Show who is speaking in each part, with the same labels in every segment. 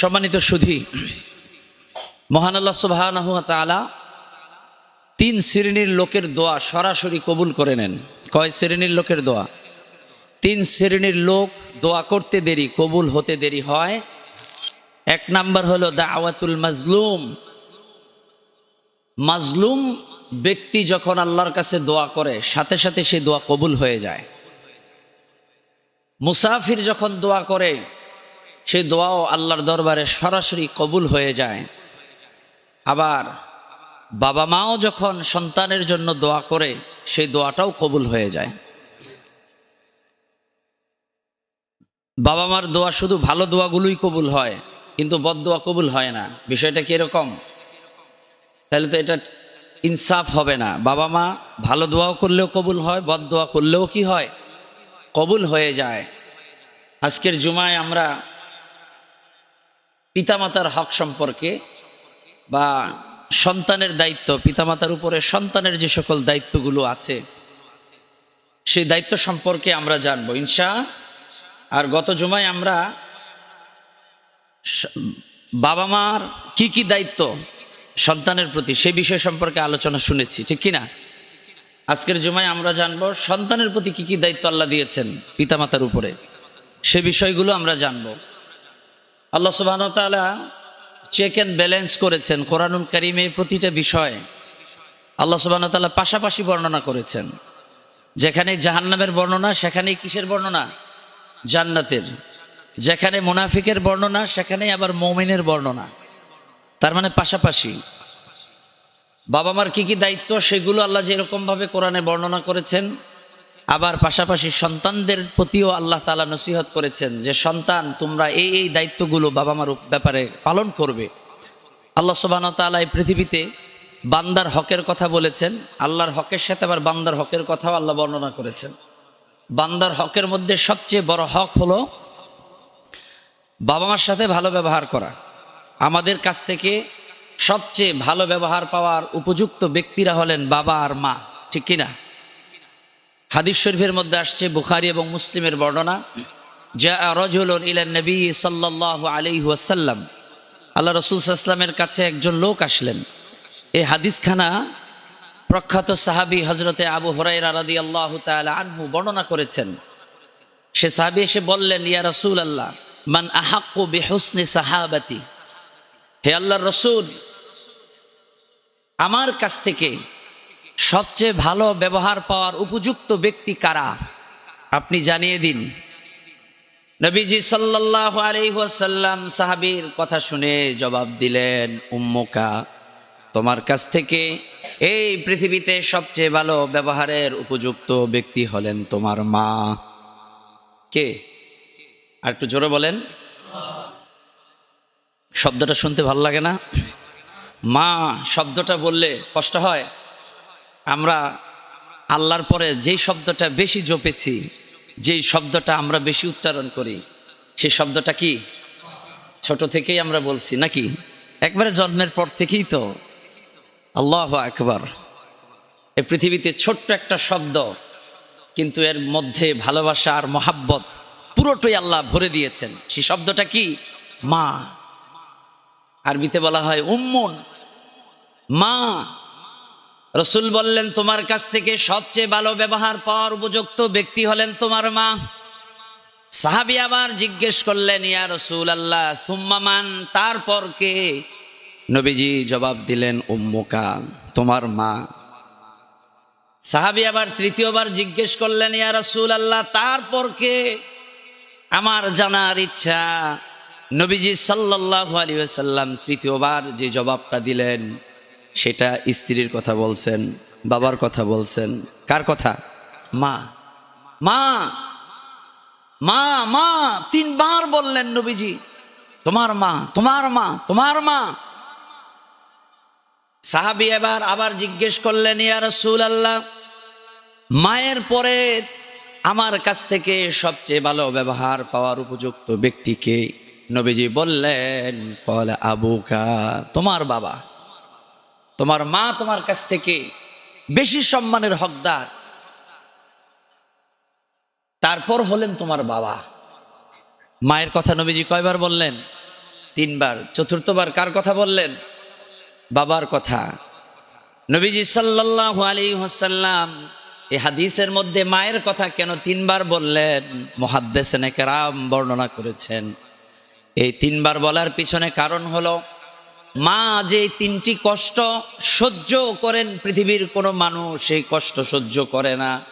Speaker 1: সম্মানিত সুধি, মহান আল্লাহ সুবাহ তিন শ্রেণির লোকের দোয়া সরাসরি কবুল করে নেন। কয় শ্রেণির লোকের দোয়া? তিন শ্রেণির লোক দোয়া করতে দেরি, কবুল হতে দেরি হয়। এক নাম্বার হলো দা আওয়াতুল মাজলুম। মাজলুম ব্যক্তি যখন আল্লাহর কাছে দোয়া করে, সাথে সাথে সে দোয়া কবুল হয়ে যায়। মুসাফির যখন দোয়া করে সেই দোয়াও আল্লাহর দরবারে সরাসরি কবুল হয়ে যায়। আবার বাবা মাও যখন সন্তানের জন্য দোয়া করে, সেই দোয়াটাও কবুল হয়ে যায়। বাবা মার দোয়া শুধু ভালো দোয়াগুলোই কবুল হয়, কিন্তু বদ দোয়া কবুল হয় না। বিষয়টা কীরকম তাহলে তো এটা ইনসাফ হবে না। বাবা মা ভালো দোয়াও করলেও কবুল হয়, বদ দোয়া করলেও কি হয়? কবুল হয়ে যায়। আজকের জুমায় আমরা পিতামাতার হক সম্পর্কে বা সন্তানের দায়িত্ব, পিতামাতার উপরে সন্তানের যে সকল দায়িত্বগুলো আছে, সেই দায়িত্ব সম্পর্কে আমরা জানব। ইনশা, আর গত জুমায় আমরা বাবা মার কি কি দায়িত্ব সন্তানের প্রতি সে বিষয় সম্পর্কে আলোচনা শুনেছি, ঠিক কি না আজকের জুমায় আমরা জানব সন্তানের প্রতি কি কি দায়িত্ব আল্লাহ দিয়েছেন পিতামাতার উপরে, সে বিষয়গুলো আমরা জানব। আল্লাহ সুবাহ তাআলা চেক অ্যান্ড ব্যালেন্স করেছেন কোরআনুল করিমে প্রতিটা বিষয় আল্লাহ সুবাহ তাআলা পাশাপাশি বর্ণনা করেছেন। যেখানে জাহান্নামের বর্ণনা সেখানে কিসের বর্ণনা? জান্নাতের। যেখানে মুনাফিকের বর্ণনা সেখানে আবার মৌমিনের বর্ণনা। তার মানে পাশাপাশি। বাবা মার কী কী দায়িত্ব, সেগুলো আল্লাহ যেরকমভাবে কোরআনে বর্ণনা করেছেন আবার পাশাপাশি সন্তানদের প্রতিও আল্লাহ তালা নসিহত করেছেন যে সন্তান তোমরা এই এই দায়িত্বগুলো বাবা মার ব্যাপারে পালন করবে। আল্লাহ সুবাহ তালা এই পৃথিবীতে বান্দার হকের কথা বলেছেন, আল্লাহর হকের সাথে আবার বান্দার হকের কথাও আল্লাহ বর্ণনা করেছেন। বান্দার হকের মধ্যে সবচেয়ে বড় হক হলো বাবা মার সাথে ভালো ব্যবহার করা। আমাদের কাছ থেকে সবচেয়ে ভালো ব্যবহার পাওয়ার উপযুক্ত ব্যক্তিরা হলেন বাবা আর মা, ঠিক কিনা? হাদিস শরীফের মধ্যে আসছে বুখারি এবং মুসলিমের বর্ণনা। যা রজুলন ইলান নবী সাল্লাহ আলি ওয়াসাল্লাম। আল্লাহ রসুল সাল্লামের কাছে একজন লোক আসলেন। এই হাদিসখানা প্রখ্যাত সাহাবী হজরতে আবু হরাই রাদি আল্লাহ আনহু বর্ণনা করেছেন। সে সাহাবি এসে বললেন, ইয়া রসুল আল্লাহ মান আহাক্কু বেহুসনি সাহাবাতি? হে আল্লাহ রসুল, আমার কাছ থেকে সবচেয়ে ভালো ব্যবহার পাওয়ার উপযুক্ত ব্যক্তি কারা? আপনি জানিয়ে দিন। নবীজি সাল্লাহ আলহাসাল্লাম সাহাবির কথা শুনে জবাব দিলেন, উম্মুকা, তোমার কাছ থেকে এই পৃথিবীতে সবচেয়ে ভালো ব্যবহারের উপযুক্ত ব্যক্তি হলেন তোমার মা। কে? আর একটু জোরে বলেন। শব্দটা শুনতে ভালো লাগে না। মা শব্দটা বললে কষ্ট হয়? আমরা আল্লাহর পরে যেই শব্দটা বেশি জপেছি, যেই শব্দটা আমরা বেশি উচ্চারণ করি সেই শব্দটা কি? ছোট থেকেই আমরা বলছি নাকি? একবারে জন্মের পর থেকেই তো। আল্লাহ একবার এই পৃথিবীতে ছোট্ট একটা শব্দ, কিন্তু এর মধ্যে ভালোবাসা আর মহাব্বত পুরোটাই আল্লাহ ভরে দিয়েছেন। সেই শব্দটা কি? মা। আরবিতে বলা হয় উম্মুন। মা। রসুল বললেন, তোমার কাছ থেকে সবচেয়ে ভালো ব্যবহার পাওয়ার উপযুক্ত ব্যক্তি হলেন তোমার মা। সাহাবি আবার জিজ্ঞেস করলেন, ইয়া রসুল আল্লাহ সুম্মামান তারপর কে? নবীজি জবাব দিলেন উম্মুকা তোমার মা। সাহাবি আবার তৃতীয়বার জিজ্ঞেস করলেন, ইয়া রসুল আল্লাহ তারপর কে? আমার জানার ইচ্ছা। নবীজি সাল্লাহ আলী সাল্লাম তৃতীয়বার যে জবাবটা দিলেন সেটা স্ত্রীর কথা বলছেন, বাবার কথা বলছেন। কার কথা? মা। মা! মা মা! তিনবার বললেন নবীজি, তোমার মা তোমার মা তোমার মা! সাহাবি এবার আবার জিজ্ঞেস করলেন, ইয়া রসুল আল্লাহ মায়ের পরে আমার কাছ থেকে সবচেয়ে ভালো ব্যবহার পাওয়ার উপযুক্ত ব্যক্তিকে নবীজি বললেন, কল আবুকা, তোমার বাবা। তোমার মা তোমার কাছ থেকে বেশি সম্মানের হকদার। তারপর হলেন তোমার বাবা। মায়ের কথা নবীজি কয়বার বললেন? তিনবার। চতুর্থবার কার কথা বললেন? বাবার কথা। নবীজি সাল্লাল্লাহু আলী হাসাল্লাম এই হাদিসের মধ্যে মায়ের কথা কেন তিনবার বললেন? মহাদ্দেসেন কেরাম বর্ণনা করেছেন। এই তিনবার বলার পিছনে কারণ হলো মা যে তিনটি কষ্ট সহ্য করেন, পৃথিবীর কোনো মানুষ সেই কষ্ট সহ্য করে না।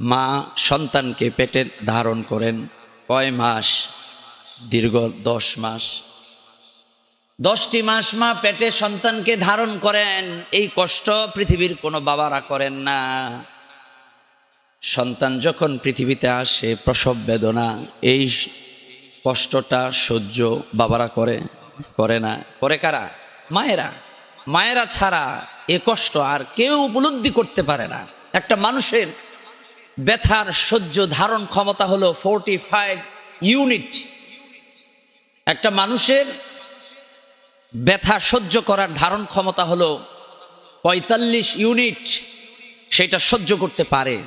Speaker 1: মা সন্তানকে পেটে ধারণ করেন, কয় মাস? দীর্ঘ দশ মাস। দশটি মাস মা পেটে সন্তানকে ধারণ করেন, এই কষ্ট পৃথিবীর কোনো বাবারা করেন না। সন্তান যখন পৃথিবীতে আসে, প্রসব বেদনা, এই কষ্টটা সহ্য বাবারা করে। করে না। করে কারা? মায়েরা। মায়েরা ছাড়া এ কষ্ট আর কেউ উপলব্ধি করতে পারে না। একটা মানুষের ব্যথার সহ্য ধারণ ক্ষমতা হলো ফোরটি ফাইভ ইউনিট একটা মানুষের ব্যথা সহ্য করার ধারণ ক্ষমতা হলো পঁয়তাল্লিশ ইউনিট সেটা সহ্য করতে পারে।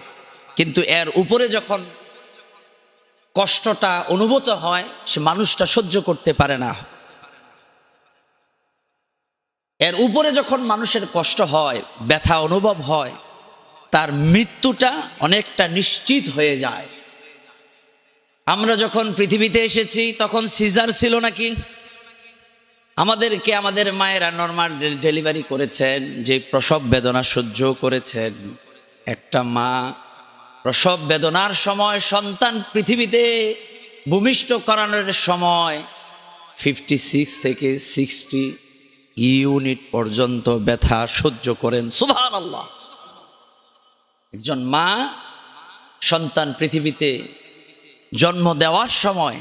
Speaker 1: কিন্তু এর উপরে যখন কষ্টটা অনুভূত হয়, সে মানুষটা সহ্য করতে পারে না। এর উপরে যখন মানুষের কষ্ট হয়, ব্যথা অনুভব হয়, তার মৃত্যুটা অনেকটা নিশ্চিত হয়ে যায়। আমরা যখন পৃথিবীতে এসেছি, তখন সিজার ছিল নাকি? আমাদেরকে আমাদের মায়েরা নর্মাল ডেলিভারি করেছেন, যে প্রসব বেদনা সহ্য করেছেন। একটা মা প্রসব বেদনার সময় সন্তান পৃথিবীতে ভূমিষ্ঠ করানোর সময় ফিফটি সিক্স থেকে সিক্সটি ইউনিট পর্যন্ত ব্যথা সহ্য করেন। সুভান আল্লাহ একজন মা সন্তান পৃথিবীতে জন্ম দেওয়ার সময়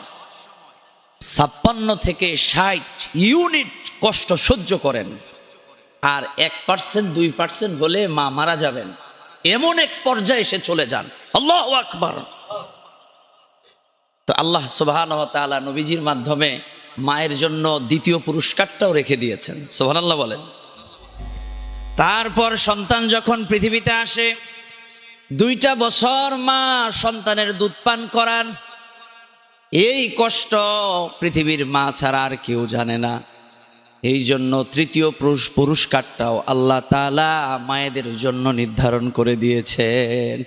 Speaker 1: ছাপ্পান্ন থেকে ষাট ইউনিট কষ্ট সহ্য করেন। আর এক পার্সেন্ট, দুই পার্সেন্ট হলে মা মারা যাবেন। এমন এক পর্যায়ে এসে চলে যান। আল্লাহ আকবর। তো আল্লাহ সুবাহান তালা নবীজির মাধ্যমে মায়ের জন্য দ্বিতীয় পুরস্কারটাও রেখে দিয়েছেন। সোহান আল্লাহ বলেন। তারপর সন্তান যখন পৃথিবীতে আসে, দুইটা বছর মা সন্তানের দুধ পান করান। এই কষ্ট পৃথিবীর মা ছাড়া আর কেউ জানে না। এই জন্য তৃতীয় পুরুষ পুরস্কারটাও আল্লাহ তালা মায়েদের জন্য নির্ধারণ করে দিয়েছেন।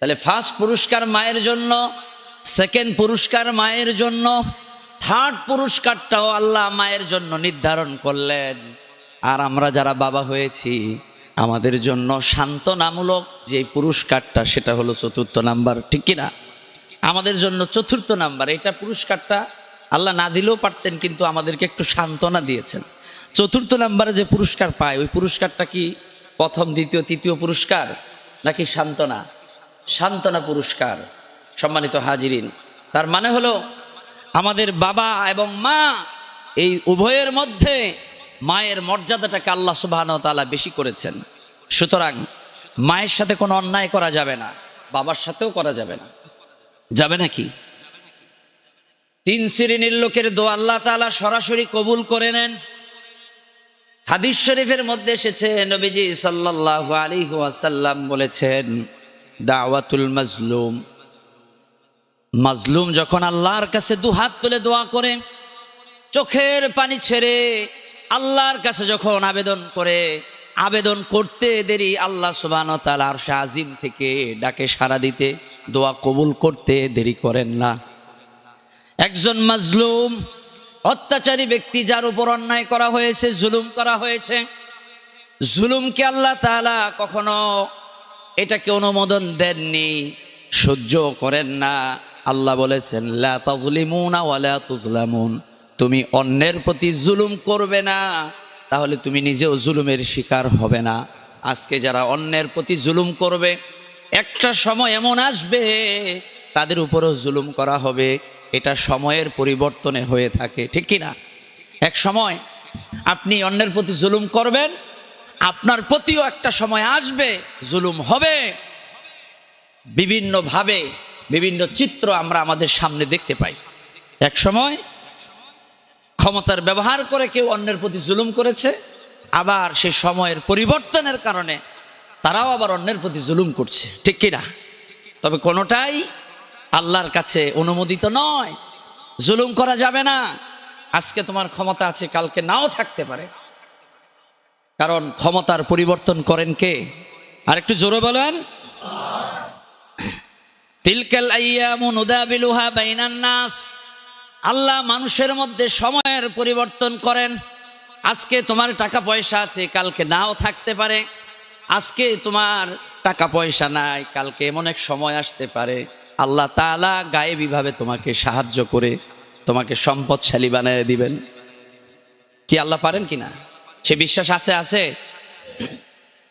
Speaker 1: তাহলে ফার্স্ট পুরস্কার মায়ের জন্য, সেকেন্ড পুরস্কার মায়ের জন্য থার্ড পুরস্কারটাও আল্লাহ মায়ের জন্য নির্ধারণ করলেন। আর আমরা যারা বাবা হয়েছি, আমাদের জন্য সান্ত্বনামূলক যে পুরস্কারটা, সেটা হলো চতুর্থ নাম্বার, ঠিক কিনা আমাদের জন্য চতুর্থ নাম্বার, এটা পুরস্কারটা আল্লাহ না দিলেও পারতেন, কিন্তু আমাদেরকে একটু সান্ত্বনা দিয়েছেন। চতুর্থ নাম্বারে যে পুরস্কার পায়, ওই পুরস্কারটা কি প্রথম, দ্বিতীয়, তৃতীয় পুরস্কার, নাকি সান্ত্বনা? সান্ত্বনা পুরস্কার, সম্মানিত হাজিরিন। তার মানে হলো আমাদের বাবা এবং মা এই উভয়ের মধ্যে মায়ের মর্যাদাটাকে আল্লাহ তালা বেশি করেছেন। সুতরাং মায়ের সাথে কোনো অন্যায় করা যাবে না, বাবার সাথেও করা যাবে না। যাবে নাকি? তিন শ্রেণির লোকের দোয়া আল্লাহ তালা সরাসরি কবুল করে নেন। হাদিস শরীফের মধ্যে এসেছে, নবীজি সাল্লাহ আলী ওয়াসাল্লাম বলেছেন, দাওয়াতুল মাজলুম মাজলুম যখন আল্লাহর কাছে দু হাত তুলে দোয়া করে, চোখের পানি ছেড়ে আল্লাহর কাছে যখন আবেদন করে, আবেদন করতে দেরি আল্লাহ সুবান তালার আজিম থেকে ডাকে সাড়া দিতে, দোয়া কবুল করতে দেরি করেন না। একজন মাজলুম, অত্যাচারী ব্যক্তি যার উপর অন্যায় করা হয়েছে, জুলুম করা হয়েছে, জুলুমকে আল্লাহ তালা কখনো এটাকে অনুমোদন দেননি, সহ্য করেন না। আল্লাহ বলেছেন, লা তাজলিমুনা তুমি অন্যের প্রতি জুলুম করবে না, তাহলে তুমি নিজেও জুলুমের শিকার হবে না। আজকে যারা অন্যের প্রতি জুলুম করবে, একটা সময় এমন আসবে, তাদের উপরও জুলুম করা হবে। এটা সময়ের পরিবর্তনে হয়ে থাকে, ঠিক কি না এক সময় আপনি অন্যের প্রতি জুলুম করবেন, আপনার প্রতিও একটা সময় আসবে, জুলুম হবে। বিভিন্নভাবে বিভিন্ন চিত্র আমরা আমাদের সামনে দেখতে পাই। এক সময় ক্ষমতার ব্যবহার করে কেউ অন্যের প্রতি জুলুম করেছে, আবার সে সময়ের পরিবর্তনের কারণে তারাও আবার অন্যের প্রতি জুলুম করছে। ঠিক কিনা? তবে কোনোটাই আল্লাহর কাছে অনুমোদিত নয়। জুলুম করা যাবে না। আজকে তোমার ক্ষমতা আছে, কালকে নাও থাকতে পারে। কারণ ক্ষমতার পরিবর্তন করেন কে? আর একটু জোরে বলেন। তিলকাল আইয়ামু নুদাবিলুহা বাইনান নাস। আল্লাহ মানুষের মধ্যে সময়ের পরিবর্তন করেন। আজকে তোমার টাকা পয়সা আছে, কালকে নাও থাকতে পারে। আজকে তোমার টাকা পয়সা নাই, কালকে এমন এক সময় আসতে পারে। আল্লাহ তাআলা গায়েবীভাবে তোমাকে সাহায্য করে, তোমাকে সম্পদশালী বানিয়ে দিবেন। কি আল্লাহ পারেন কি না সে বিশ্বাস আছে আছে?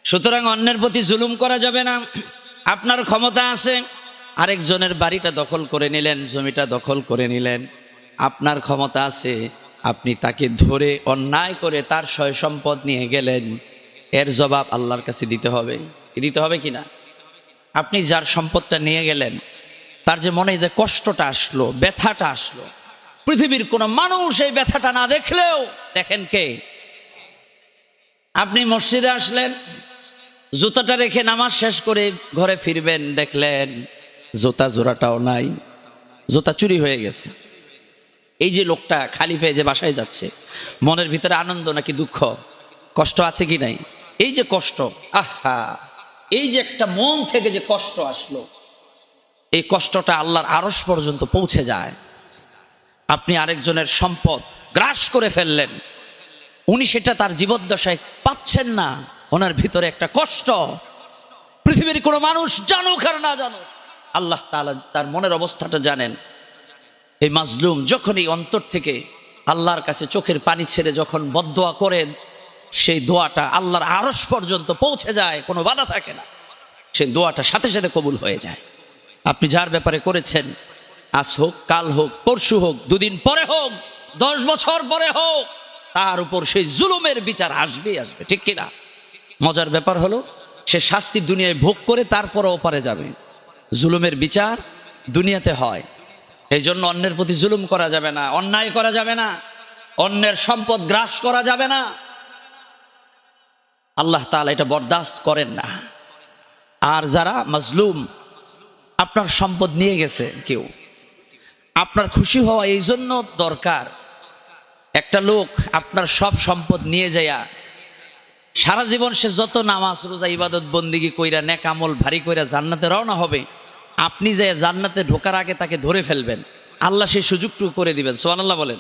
Speaker 1: সুতরাং অন্যের প্রতি জুলুম করা যাবে না। আপনার ক্ষমতা আছে। আরেকজনের বাড়িটা দখল করে নিলেন, জমিটা দখল করে নিলেন। আপনার ক্ষমতা আছে, আপনি তাকে ধরে অন্যায় করে তার সয় সম্পদ নিয়ে গেলেন। এর জবাব আল্লাহর কাছে দিতে হবে। দিতে হবে কি না? আপনি যার সম্পদটা নিয়ে গেলেন, তার যে মনে যে কষ্টটা আসলো, ব্যথাটা আসলো, পৃথিবীর কোনো মানুষ এই ব্যথাটা না দেখলেও দেখেন কে? আপনি মসজিদে আসলেন, জুতাটা রেখে নামাজ শেষ করে ঘরে ফিরবেন, দেখলেন জুতা জোড়াটাও নাই, জোতা চুরি হয়ে গেছে। এই যে লোকটা খালি পেয়ে যে বাসায় যাচ্ছে, মনের ভিতরে আনন্দ নাকি দুঃখ, কষ্ট আছে কি নাই? এই যে কষ্ট, আহা, এই যে একটা মন থেকে যে কষ্ট আসলো, এই কষ্টটা আল্লাহর আরস পর্যন্ত পৌঁছে যায়। আপনি আরেকজনের সম্পদ গ্রাস করে ফেললেন, উনি সেটা তার জীবদ্দশায় পাচ্ছেন না, ওনার ভিতরে একটা কষ্ট। পৃথিবীর কোনো মানুষ জানুক আর না জানুক। আল্লাহ তাআলা তার মনের অবস্থাটা জানেন। এই মাজলুম যখনই অন্তর থেকে আল্লাহর কাছে চোখের পানি ছেড়ে যখন বদোয়া করেন, সেই দোয়াটা আল্লাহর আরস পর্যন্ত পৌঁছে যায়, কোনো বাধা থাকে না। সেই দোয়াটা সাথে সাথে কবুল হয়ে যায়। আপনি যার ব্যাপারে করেছেন, আজ হোক, কাল হোক, পরশু হোক, দুদিন পরে হোক, দশ বছর পরে হোক, তার উপর সেই জুলুমের বিচার আসবেই আসবে, ঠিক কিনা? মজার ব্যাপার হলো, সে শাস্তি দুনিয়ায় ভোগ করে তারপরে ওপারে যাবে। জুলুমের বিচার দুনিয়াতে হয়। এই জন্য অন্যের প্রতি জুলুম করা যাবে না, অন্যায় করা যাবে না, অন্যের সম্পদ গ্রাস করা যাবে না। আল্লাহ তালা এটা বরদাস্ত করেন না। আর যারা মজলুম, আপনার সম্পদ নিয়ে গেছে কেউ, আপনার খুশি হওয়া এই জন্য দরকার। একটা লোক আপনার সব সম্পদ নিয়ে যাইয়া সারা জীবন সে যত নামাজ, রোজা, ইবাদত, বন্দিগি কইরা নেকামল ভারী কইরা জান্নাতে রওনা হবে আপনি যে জান্নাতে ঢোকার আগে তাকে ধরে ফেলবেন, আল্লাহ সেই সুযোগটুকু করে দিবেন। সোহান আল্লাহ বলেন।